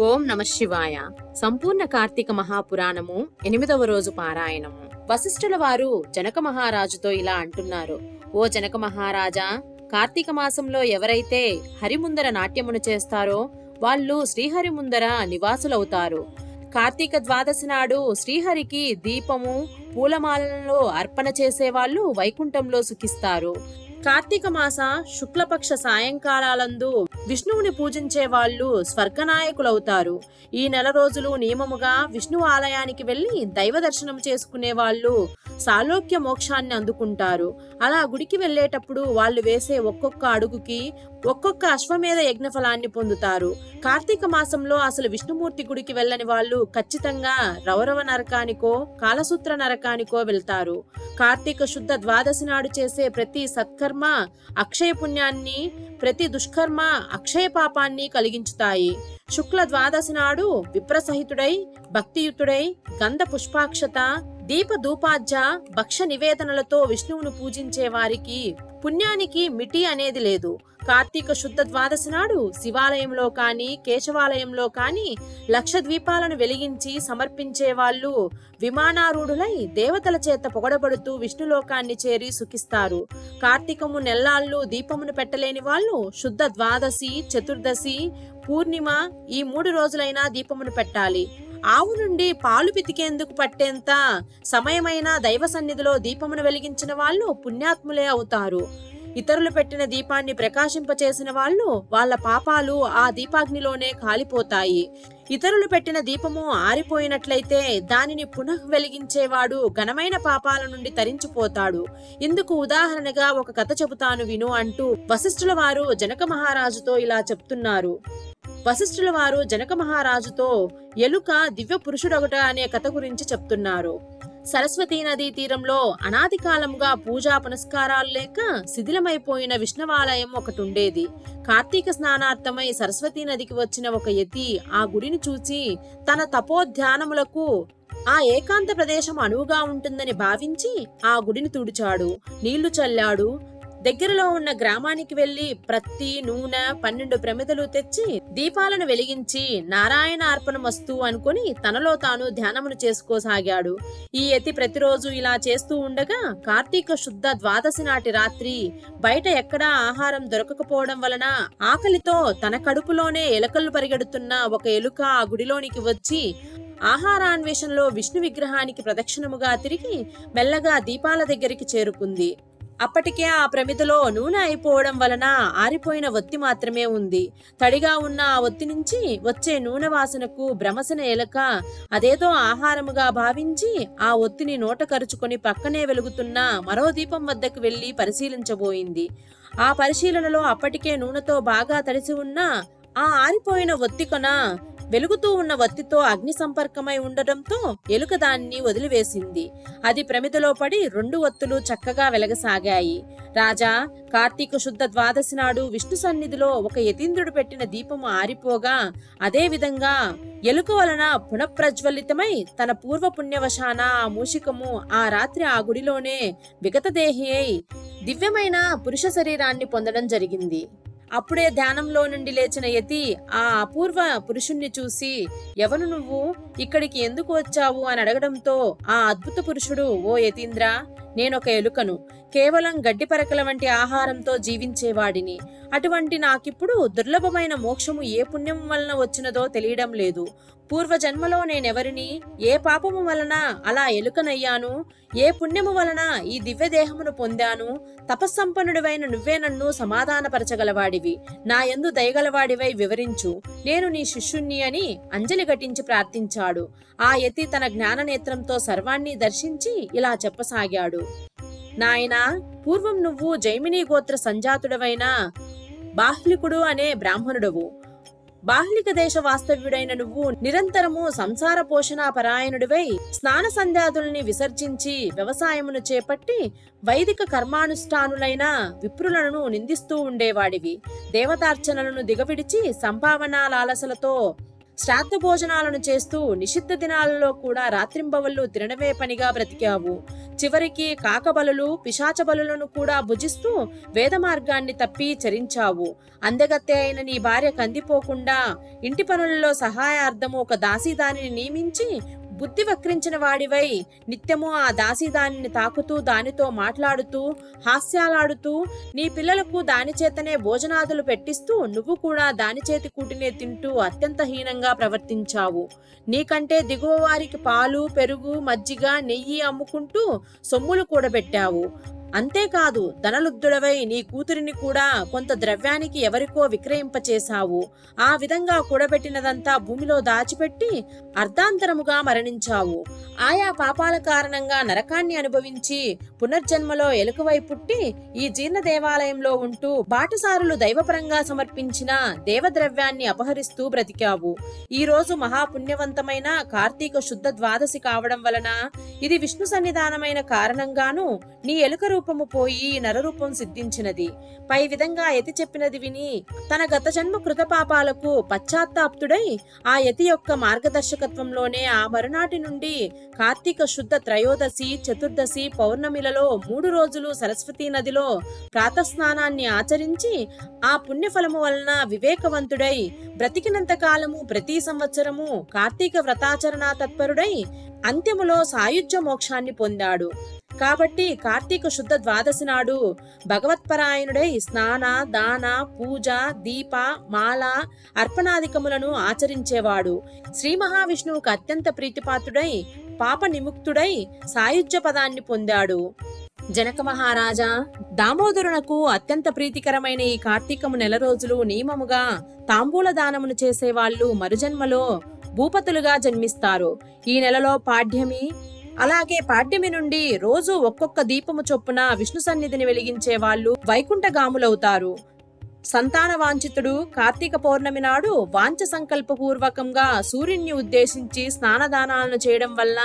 ఓం నమ శివాయ. సంపూర్ణ కార్తీక మహాపురాణము ఎనిమిదవ రోజు పారాయణము. వశిష్ఠుల వారు జనక మహారాజుతో ఇలా అంటున్నారు. ఓ జనక మహారాజా కార్తీక మాసంలో ఎవరైతే హరిముందర నాట్యమును చేస్తారో వాళ్ళు శ్రీహరి ముందర నివాసులవుతారు. కార్తీక ద్వాదశి నాడు శ్రీహరికి దీపము పూలమాలలో అర్పణ చేసేవాళ్ళు వైకుంఠంలో సుఖిస్తారు. కార్తీక మాస శుక్లపక్ష సాయంకాలాలందు విష్ణువుని పూజించే వాళ్ళు స్వర్గనాయకులవుతారు. ఈ నెల రోజులు నియమముగా విష్ణు ఆలయానికి వెళ్ళి దైవ దర్శనం చేసుకునే వాళ్ళు సాలోక్య మోక్షాన్ని అందుకుంటారు. అలా గుడికి వెళ్ళేటప్పుడు వాళ్ళు వేసే ఒక్కొక్క అడుగుకి ఒక్కొక్క అశ్వమేధ యజ్ఞ ఫలాన్ని పొందుతారు. కార్తీక మాసంలో అసలు విష్ణుమూర్తి గుడికి వెళ్ళని వాళ్ళు ఖచ్చితంగా రౌరవ నరకానికో కాలసూత్ర నరకానికో వెళ్తారు. కార్తీక శుద్ధ ద్వాదశి నాడు చేసే ప్రతి సత్కర్మ అక్షయ పుణ్యాన్ని ప్రతి దుష్కర్మ అక్షయ పాపాన్ని కలిగించుతాయి. శుక్ల ద్వాదశి నాడు విప్రసహితుడై భక్తియుతుడై గంధ పుష్పాక్షత దీప ధూపాధ్య భక్ష నివేదనలతో విష్ణువును పూజించే వారికి పుణ్యానికి మిటి అనేది లేదు. కార్తీక శుద్ధ ద్వాదశి నాడు శివాలయంలో కానీ కేశవాలయంలో కానీ లక్ష ద్వీపాలను వెలిగించి సమర్పించే వాళ్ళు విమానారూఢులై దేవతల చేత పొగడబడుతూ విష్ణులోకాన్ని చేరి సుఖిస్తారు. కార్తీకము నెల్లాళ్ళు దీపమును పెట్టలేని వాళ్ళు శుద్ధ ద్వాదశి చతుర్దశి పూర్ణిమ ఈ మూడు రోజులైనా దీపమును పెట్టాలి. ఆవు నుండి పాలు పితికేందుకు పట్టేంత సమయమైన దైవ సన్నిధిలో దీపమును వెలిగించిన వాళ్ళు పుణ్యాత్ములే అవుతారు. ఇతరులు పెట్టిన దీపాన్ని ప్రకాశింపచేసిన వాళ్ళు వాళ్ళ పాపాలు ఆ దీపాగ్నిలోనే కాలిపోతాయి. ఇతరులు పెట్టిన దీపము ఆరిపోయినట్లయితే దానిని పునః వెలిగించేవాడు ఘనమైన పాపాల నుండి తరించిపోతాడు. ఇందుకు ఉదాహరణగా ఒక కథ చెబుతాను విను అంటూ వశిష్ఠుల వారు జనక మహారాజుతో ఇలా చెప్తున్నారు. వశిష్ఠుల వారు జనక మహారాజుతో ఎలుక దివ్య పురుషుడొకట అనే కథ గురించి చెప్తున్నారు. సరస్వతీ నదీ తీరంలో అనాది కాలంగా పూజా పునస్కారాలు లేక శిథిలమైపోయిన విష్ణవాలయం ఒకటి ఉండేది. కార్తీక స్నానార్థమై సరస్వతీ నదికి వచ్చిన ఒక యతి ఆ గుడిని చూచి తన తపోధ్యానములకు ఆ ఏకాంత ప్రదేశం అనువుగా ఉంటుందని భావించి ఆ గుడిని తుడిచాడు. నీళ్ళు చల్లాడు. దగ్గరలో ఉన్న గ్రామానికి వెళ్ళి ప్రత్తి నూనె పన్నెండు ప్రమిదలు తెచ్చి దీపాలను వెలిగించి నారాయణ అర్పణమస్తు అనుకుని తనలో తాను ధ్యానమును చేసుకోసాగాడు. ఈ యతి ప్రతిరోజు ఇలా చేస్తూ ఉండగా కార్తీక శుద్ధ ద్వాదశి నాటి రాత్రి బయట ఎక్కడా ఆహారం దొరకకపోవడం వలన ఆకలితో తన కడుపులోనే ఎలుకలు పరిగెడుతున్న ఒక ఎలుక ఆ గుడిలోనికి వచ్చి ఆహారాన్వేషణలో విష్ణు విగ్రహానికి ప్రదక్షిణముగా తిరిగి మెల్లగా దీపాల దగ్గరికి చేరుకుంది. అప్పటికే ఆ ప్రమిదలో నూనె అయిపోవడం వలన ఆరిపోయిన ఒత్తి మాత్రమే ఉంది. తడిగా ఉన్న ఆ ఒత్తి నుంచి వచ్చే నూనె వాసనకు భ్రమసన ఎలక అదేదో ఆహారముగా భావించి ఆ ఒత్తిని నోట కరుచుకొని పక్కనే వెలుగుతున్న మరో దీపం వద్దకు వెళ్ళి పరిశీలించబోయింది. ఆ పరిశీలనలో అప్పటికే నూనెతో బాగా తడిసి ఉన్న ఆ ఆరిపోయిన ఒత్తికొన వెలుగుతూ ఉన్న వత్తితో అగ్ని సంపర్కమై ఉండడంతో ఎలుక దాన్ని వదిలివేసింది. అది ప్రమిదలో పడి రెండు వత్తులు చక్కగా వెలగసాగాయి. రాజా కార్తీక శుద్ధ ద్వాదశి నాడు విష్ణు సన్నిధిలో ఒక యతీంద్రుడు పెట్టిన దీపము ఆరిపోగా అదే విధంగా ఎలుక వలన పునఃప్రజ్వలితమై తన పూర్వ పుణ్యవశాన ఆ మూషికము ఆ రాత్రి ఆ గుడిలోనే విగతదేహి అయి దివ్యమైన పురుష శరీరాన్ని పొందడం జరిగింది. అప్పుడే ధ్యానంలో నుండి లేచిన యతి ఆ అపూర్వ పురుషుణ్ణి చూసి ఎవను నువ్వు? ఇక్కడికి ఎందుకు వచ్చావు? అని అడగడంతో ఆ అద్భుత పురుషుడు ఓ యతీంద్ర నేనొక ఎలుకను. కేవలం గడ్డి పరకల వంటి ఆహారంతో జీవించేవాడిని. అటువంటి నాకిప్పుడు దుర్లభమైన మోక్షము ఏ పుణ్యం వలన వచ్చినదో తెలియడం లేదు. పూర్వజన్మలో నేనెవరిని? ఏ పాపము వలన అలా ఎలుకనయ్యాను? ఏ పుణ్యము వలన ఈ దివ్యదేహమును పొందాను? తపస్సంపన్నుడివైన నువ్వే నన్ను సమాధానపరచగలవాడివి. నా ఎందు దయగలవాడివై వివరించు. నేను నీ శిష్యుణ్ణి అని అంజలి ఘటించి ప్రార్థించాడు. ఆ యతి తన జ్ఞాననేత్రంతో సర్వాన్ని దర్శించి ఇలా చెప్పసాగాడు. నాయనా పూర్వం నువ్వు జైమిని గోత్ర సంజాతుడవైన బాహ్లికుడు అనే బ్రాహ్మణుడవు. బాహ్లిక దేశ వాస్తవ్యుడైన నువ్వు నిరంతరము సంసార పోషణ పరాయణుడివై స్నాన సంధ్యాదుల్ని విసర్జించి వ్యవసాయమును చేపట్టి వైదిక కర్మానుష్ఠానులైన విప్రులను నిందిస్తూ ఉండేవాడివి. దేవతార్చనలను దిగవిడిచి సంభావన లాలసలతో శ్రాద్ధ భోజనాలను చేస్తూ నిషిద్ధ దినాలలో కూడా రాత్రింబవళ్ళు తినడమే పనిగా బ్రతికావు. చివరికి కాకబలులు పిశాచబలులను కూడా భుజిస్తూ వేద మార్గాన్ని తప్పి చరించావు. అందగత్తె అయిన నీ భార్య కందిపోకుండా ఇంటి పనులలో సహాయార్థము ఒక దాసీదానిని నియమించి బుద్ధి వక్రించిన వాడివై నిత్యము ఆ దాసీదానిని తాకుతూ దానితో మాట్లాడుతూ హాస్యాలాడుతూ నీ పిల్లలకు దాని చేతనే భోజనాదులు పెట్టిస్తూ నువ్వు కూడా దాని చేతి కూటినే తింటూ అత్యంత హీనంగా ప్రవర్తించావు. నీకంటే దిగువ వారికి పాలు పెరుగు మజ్జిగ నెయ్యి అమ్ముకుంటూ సొమ్ములు కూడబెట్టావు. అంతేకాదు ధనలుద్ధుడవై నీ కూతురిని కూడా కొంత ద్రవ్యానికి ఎవరికో విక్రయింపచేశావు. ఆ విధంగా కూడబెట్టినదంతా భూమిలో దాచిపెట్టి అర్ధాంతరముగా మరణించావు. ఆయా పాపాల కారణంగా నరకాన్ని అనుభవించి పునర్జన్మలో ఎలుకవై పుట్టి ఈ జీర్ణ దేవాలయంలో ఉంటూ బాటసారులు దైవపరంగా సమర్పించిన దేవద్రవ్యాన్ని అపహరిస్తూ బ్రతికావు. ఈ రోజు మహాపుణ్యవంతమైన కార్తీక శుద్ధ ద్వాదశి కావడం వలన ఇది విష్ణు సన్నిధానమైన కారణంగాను నీ ఎలుకరు రూపము పోయి నరరూపం సిద్ధించినది. పై విధంగా యతి చెప్పినది విని తన గత జన్మ కృతపాపాలకు పశ్చాత్తాప్తుడై ఆ యతి యొక్క మార్గదర్శకత్వంలోనే ఆ మరునాటి నుండి కార్తీక శుద్ధ త్రయోదశి చతుర్దశి పౌర్ణమిలలో మూడు రోజులు సరస్వతీ నదిలో ప్రాతస్నానాన్ని ఆచరించి ఆ పుణ్యఫలము వలన వివేకవంతుడై బ్రతికినంత కాలము ప్రతి సంవత్సరము కార్తీక వ్రతాచరణ తత్పరుడై అంత్యములో సాయుధ్య మోక్షాన్ని పొందాడు. కాబట్టి కార్తీక శుద్ధ ద్వాదశి నాడు భగవత్పరాయణుడై స్నాన దాన పూజ దీప మాల అర్పణాధికములను ఆచరించేవాడు. శ్రీ మహావిష్ణువుకు అత్యంత ప్రీతిపాత్రుడై పాప నిముక్తుడై సాయుధ్య పదాన్ని పొందాడు. జనక మహారాజా దామోదరునకు అత్యంత ప్రీతికరమైన ఈ కార్తీకము నెల రోజులు నియమముగా తాంబూల దానమును చేసేవాళ్ళు మరుజన్మలో భూపతులుగా జన్మిస్తారు. ఈ నెలలో పాడ్యమి అలాగే పాడ్యమి నుండి రోజు ఒక్కొక్క దీపము చొప్పున విష్ణు సన్నిధిని వెలిగించే వాళ్ళు వైకుంఠగాములవుతారు. సంతాన వాంఛితుడు కార్తీక పౌర్ణమి నాడు వాంఛ సంకల్పపూర్వకంగా సూర్యుణ్ణి ఉద్దేశించి స్నానదానాలను చేయడం వల్ల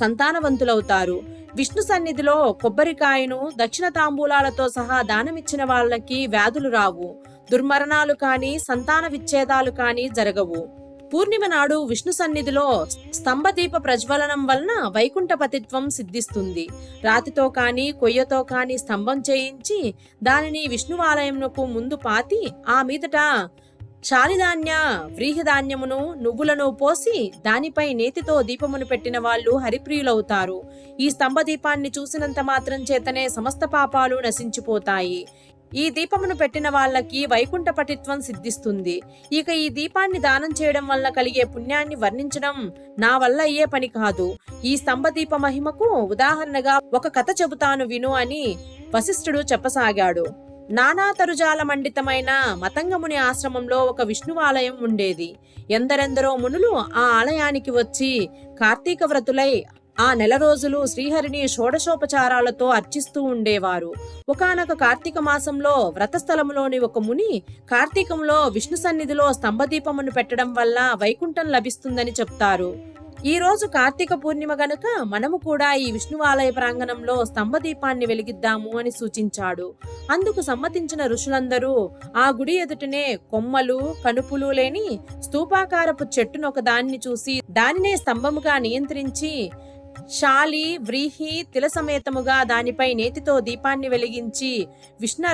సంతానవంతులవుతారు. విష్ణు సన్నిధిలో కొబ్బరికాయను దక్షిణ తాంబూలాలతో సహా దానమిచ్చిన వాళ్ళకి వ్యాధులు రావు. దుర్మరణాలు కానీ సంతాన విచ్ఛేదాలు కానీ జరగవు. పూర్ణిమ నాడు విష్ణు సన్నిధిలో స్తంభదీప ప్రజ్వలనం వలన వైకుంఠపతిత్వం సిద్ధిస్తుంది. రాతితో కాని కొయ్యతో కాని స్తంభం చేయించి దానిని విష్ణువాలయంకు ముందు పాతి ఆ మీదట శాలిధాన్య వ్రీహిధాన్యమును నువ్వులను పోసి దానిపై నేతితో దీపమును పెట్టిన వాళ్ళు హరిప్రియులవుతారు. ఈ స్తంభ దీపాన్ని చూసినంత మాత్రం చేతనే సమస్త పాపాలు నశించిపోతాయి. ఈ దీపమును పెట్టిన వాళ్ళకి వైకుంఠ పటిత్వం సిద్ధిస్తుంది. ఇక ఈ దీపాన్ని దానం చేయడం వల్ల కలిగే పుణ్యాన్ని వర్ణించడం నా వల్ల అయ్యే పని కాదు. ఈ స్తంభ దీప మహిమకు ఉదాహరణగా ఒక కథ చెబుతాను విను అని వశిష్ఠుడు చెప్పసాగాడు. నానా తరుజాల మండితమైన మతంగముని ఆశ్రమంలో ఒక విష్ణువాలయం ఉండేది. ఎందరెందరో మునులు ఆ ఆలయానికి వచ్చి కార్తీక వ్రతులై ఆ నెల రోజులు శ్రీహరిని షోడశోపచారాలతో అర్చిస్తూ ఉండేవారు. ఒకనొక కార్తీక మాసంలో వ్రతస్థలంలోని ఒక ముని కార్తీకంలో విష్ణు సన్నిధిలో స్తంభదీపమును పెట్టడం వల్ల వైకుంఠం లభిస్తుందని చెప్తారు. ఈ రోజు కార్తీక పూర్ణిమ గనుక మనము కూడా ఈ విష్ణువాలయ ప్రాంగణంలో స్తంభదీపాన్ని వెలిగిద్దాము అని సూచించాడు. అందుకు సమ్మతించిన ఋషులందరూ ఆ గుడి ఎదుటనే కొమ్మలు కనుపులు లేని స్తూపాకారపు చెట్టును ఒక దాన్ని చూసి దానినే స్తంభముగా నియంత్రించి శాలి వ్రీహి తిలసమేతముగా దానిపై నేతితో దీపాన్ని వెలిగించి విష్ణు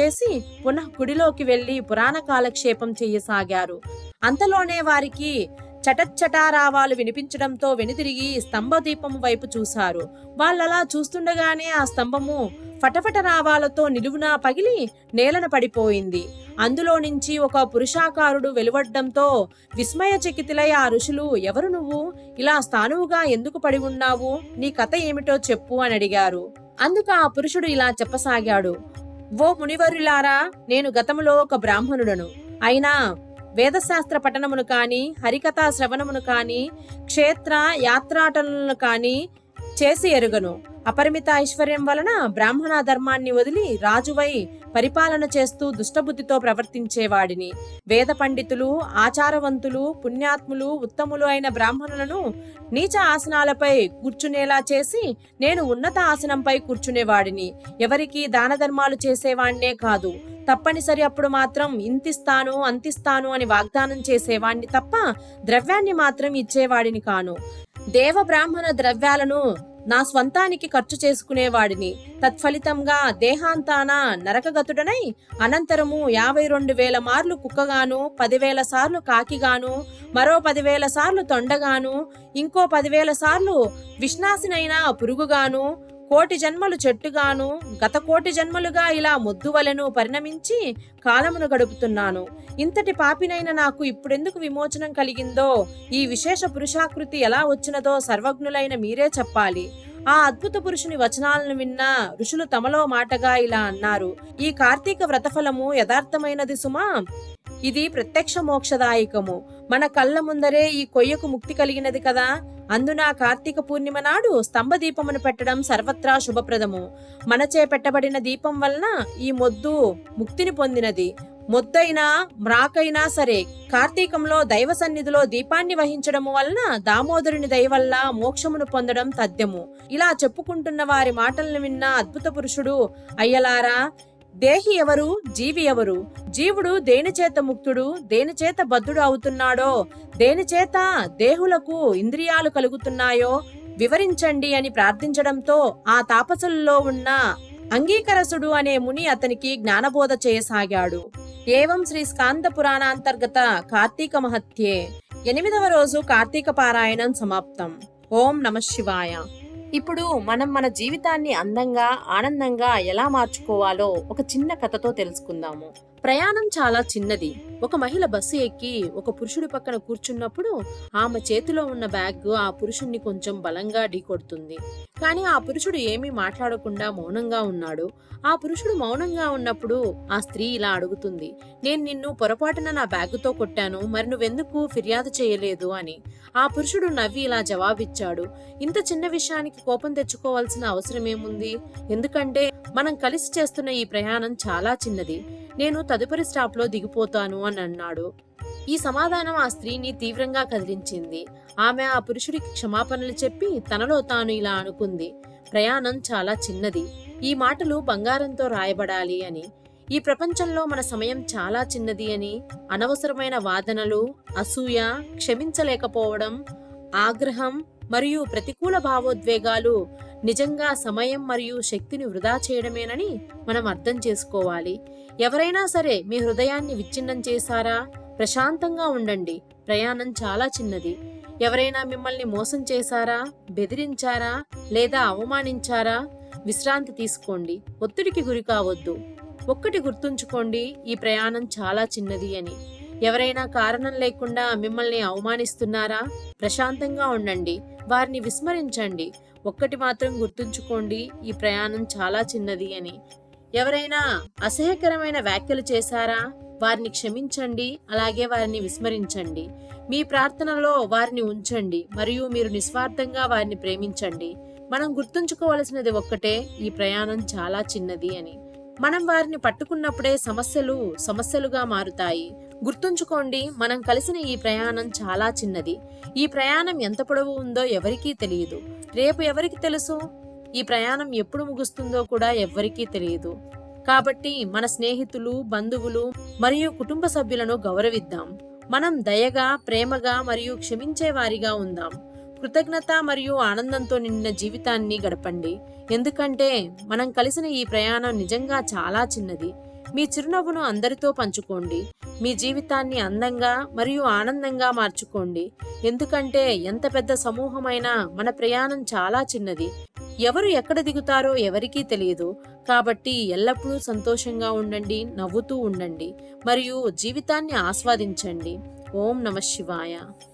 చేసి పునః గుడిలోకి వెళ్ళి పురాణ కాలక్షేపం చెయ్యసాగారు. అంతలోనే వారికి చటచ్చటారావాలు వినిపించడంతో వెనుతిరిగి స్తంభ దీపము వైపు చూశారు. వాళ్ళలా చూస్తుండగానే ఆ స్తంభము ఫటఫట రావాలతో నిలువునా పగిలి నేలన పడిపోయింది. అందులో నుంచి ఒక పురుషాకారుడు వెలువడ్డంతో విస్మయచకితులై ఆ ఋషులు ఎవరు నువ్వు? ఇలా స్థానువుగా ఎందుకు పడి ఉన్నావు? నీ కథ ఏమిటో చెప్పు అని అడిగారు. అందుకు ఆ పురుషుడు ఇలా చెప్పసాగాడు. ఓ మునివరులారా నేను గతములో ఒక బ్రాహ్మణుడను. అయినా వేదశాస్త్ర పఠనమును కాని హరికథా శ్రవణమును కాని క్షేత్ర యాత్రాటనలను కానీ చేసి ఎరుగను. అపరిమిత ఐశ్వర్యం వలన బ్రాహ్మణ ధర్మాన్ని వదిలి రాజువై పరిపాలన చేస్తూ దుష్టబుద్ధితో ప్రవర్తించేవాడిని. వేద పండితులు ఆచారవంతులు పుణ్యాత్ములు ఉత్తములు అయిన బ్రాహ్మణులను నీచ ఆసనాలపై కూర్చునేలా చేసి నేను ఉన్నత ఆసనంపై కూర్చునేవాడిని. ఎవరికి దాన ధర్మాలు చేసేవాణ్ణే కాదు. తప్పనిసరి అప్పుడు మాత్రం ఇంతిస్తాను అంతిస్తాను అని వాగ్దానం చేసేవాణ్ణి తప్ప ద్రవ్యాన్ని మాత్రం ఇచ్చేవాడిని కాను. దేవబ్రాహ్మణ ద్రవ్యాలను నా స్వంతానికి ఖర్చు చేసుకునేవాడిని. తత్ఫలితంగా దేహాంతాన నరకగతుడనై అనంతరము యాభై రెండు వేల మార్లు కుక్కగాను పదివేల సార్లు కాకిగాను మరో పదివేల సార్లు తొండగాను ఇంకో పదివేల సార్లు విష్ణాసినైన పురుగుగాను కోటి జన్మలు చెట్టుగాను గత కోటి జన్మలుగా ఇలా ముద్దువలను పరిణమించి కాలమును గడుపుతున్నాను. ఇంతటి పాపినైన నాకు ఇప్పుడెందుకు విమోచనం కలిగిందో ఈ విశేష పురుషాకృతి ఎలా వచ్చినదో సర్వజ్ఞులైన మీరే చెప్పాలి. ఆ అద్భుత పురుషుని వచనాలను విన్న ఋషులు తమలో మాటగా ఇలా అన్నారు ఈ కార్తీక వ్రతఫలము యథార్థమైనది సుమా? ఇది ప్రత్యక్ష మోక్షదాయకము మన కళ్ళ ముందరే ఈ కొయ్యకు ముక్తి కలిగినది కదా. అందున కార్తీక పూర్ణిమ నాడు స్తంభ దీపమును పెట్టడం సర్వత్రా శుభప్రదము. మనచే పెట్టబడిన దీపం వలన ఈ మొద్దు ముక్తిని పొందినది. మొద్దైనా మ్రాకైనా సరే కార్తీకంలో దైవ సన్నిధిలో దీపాన్ని వహించడము వలన దామోదరుని దయవల్ల మోక్షమును పొందడం తథ్యము. ఇలా చెప్పుకుంటున్న వారి మాటలను విన్న అద్భుత పురుషుడు అయ్యలారా దేహి ఎవరు జీవి ఎవరు జీవుడు దేనిచేత ముక్తుడు? దేనిచేత బద్ధుడు అవుతున్నాడో? దేనిచేత దేహులకు ఇంద్రియాలు కలుగుతున్నాయో? వివరించండి అని ప్రార్థించడంతో ఆ తాపసుల్లో ఉన్న అంగీకరసుడు అనే ముని అతనికి జ్ఞానబోధ చేయసాగాడు. ఏవం శ్రీ స్కాంద పురాణాంతర్గత కార్తీక మహత్యే. ఎనిమిదవ రోజు కార్తీక పారాయణం సమాప్తం. ఓం నమ శివాయ. ఇప్పుడు మనం మన జీవితాన్ని అందంగా ఆనందంగా ఎలా మార్చుకోవాలో ఒక చిన్న కథతో తెలుసుకుందాము. ప్రయాణం చాలా చిన్నది. ఒక మహిళ బస్సు ఎక్కి ఒక పురుషుడి పక్కన కూర్చున్నప్పుడు ఆమె చేతిలో ఉన్న బ్యాగ్ ఆ పురుషుణ్ణి కొంచెం బలంగా ఢీకొడుతుంది కానీ ఆ పురుషుడు ఏమీ మాట్లాడకుండా మౌనంగా ఉన్నాడు. ఆ పురుషుడు మౌనంగా ఉన్నప్పుడు ఆ స్త్రీ ఇలా అడుగుతుంది. నేను నిన్ను పొరపాటున నా బ్యాగుతో కొట్టాను. మరి నువ్వెందుకు ఫిర్యాదు చేయలేదు? అని. ఆ పురుషుడు నవ్వి ఇలా జవాబిచ్చాడు. ఇంత చిన్న విషయానికి కోపం తెచ్చుకోవాల్సిన అవసరం ఏముంది ఎందుకంటే మనం కలిసి చేస్తున్న ఈ ప్రయాణం చాలా చిన్నది. నేను తదుపరి స్టాప్లో దిగిపోతాను అని అన్నాడు. ఈ సమాధానం ఆ స్త్రీని తీవ్రంగా కదిలించింది. ఆమె ఆ పురుషుడికి క్షమాపణలు చెప్పి తనలో తాను ఇలా అనుకుంది. ప్రయాణం చాలా చిన్నది. ఈ మాటలు బంగారంతో రాయబడాలి అని. ఈ ప్రపంచంలో మన సమయం చాలా చిన్నది అని అనవసరమైన వాదనలు అసూయ క్షమించలేకపోవడం ఆగ్రహం మరియు ప్రతికూల భావోద్వేగాలు నిజంగా సమయం మరియు శక్తిని వృధా చేయడమేనని మనం అర్థం చేసుకోవాలి. ఎవరైనా సరే మీ హృదయాన్ని విచ్ఛిన్నం చేశారా? ప్రశాంతంగా ఉండండి. ప్రయాణం చాలా చిన్నది. ఎవరైనా మిమ్మల్ని మోసం చేశారా? బెదిరించారా? లేదా అవమానించారా? విశ్రాంతి తీసుకోండి. ఒత్తిడికి గురి కావద్దు. ఒక్కటి గుర్తుంచుకోండి ఈ ప్రయాణం చాలా చిన్నది అని. ఎవరైనా కారణం లేకుండా మిమ్మల్ని అవమానిస్తున్నారా? ప్రశాంతంగా ఉండండి. వారిని విస్మరించండి. ఒక్కటి మాత్రం గుర్తుంచుకోండి ఈ ప్రయాణం చాలా చిన్నది అని. ఎవరైనా అసహ్యకరమైన వ్యాఖ్యలు చేశారా? వారిని క్షమించండి అలాగే వారిని విస్మరించండి. మీ ప్రార్థనలో వారిని ఉంచండి మరియు మీరు నిస్వార్థంగా వారిని ప్రేమించండి. మనం గుర్తుంచుకోవలసినది ఒక్కటే ఈ ప్రయాణం చాలా చిన్నది అని. మనం వారిని పట్టుకున్నప్పుడే సమస్యలు సమస్యలుగా మారుతాయి. గుర్తుంచుకోండి మనం కలిసిన ఈ ప్రయాణం చాలా చిన్నది. ఈ ప్రయాణం ఎంత పొడవు ఉందో ఎవరికీ తెలియదు. రేపు ఎవరికి తెలుసు? ఈ ప్రయాణం ఎప్పుడు ముగుస్తుందో కూడా ఎవ్వరికీ తెలియదు. కాబట్టి మన స్నేహితులు బంధువులు మరియు కుటుంబ సభ్యులను గౌరవిద్దాం. మనం దయగా ప్రేమగా మరియు క్షమించే వారిగా ఉందాం. కృతజ్ఞత మరియు ఆనందంతో నిండిన జీవితాన్ని గడపండి. ఎందుకంటే మనం కలిసిన ఈ ప్రయాణం నిజంగా చాలా చిన్నది. మీ చిరునవ్వును అందరితో పంచుకోండి. మీ జీవితాన్ని అందంగా మరియు ఆనందంగా మార్చుకోండి. ఎందుకంటే ఎంత పెద్ద సమూహమైనా మన ప్రయాణం చాలా చిన్నది. ఎవరు ఎక్కడ దిగుతారో ఎవరికీ తెలియదు. కాబట్టి ఎల్లప్పుడూ సంతోషంగా ఉండండి నవ్వుతూ ఉండండి మరియు జీవితాన్ని ఆస్వాదించండి. ఓం నమ శివాయ.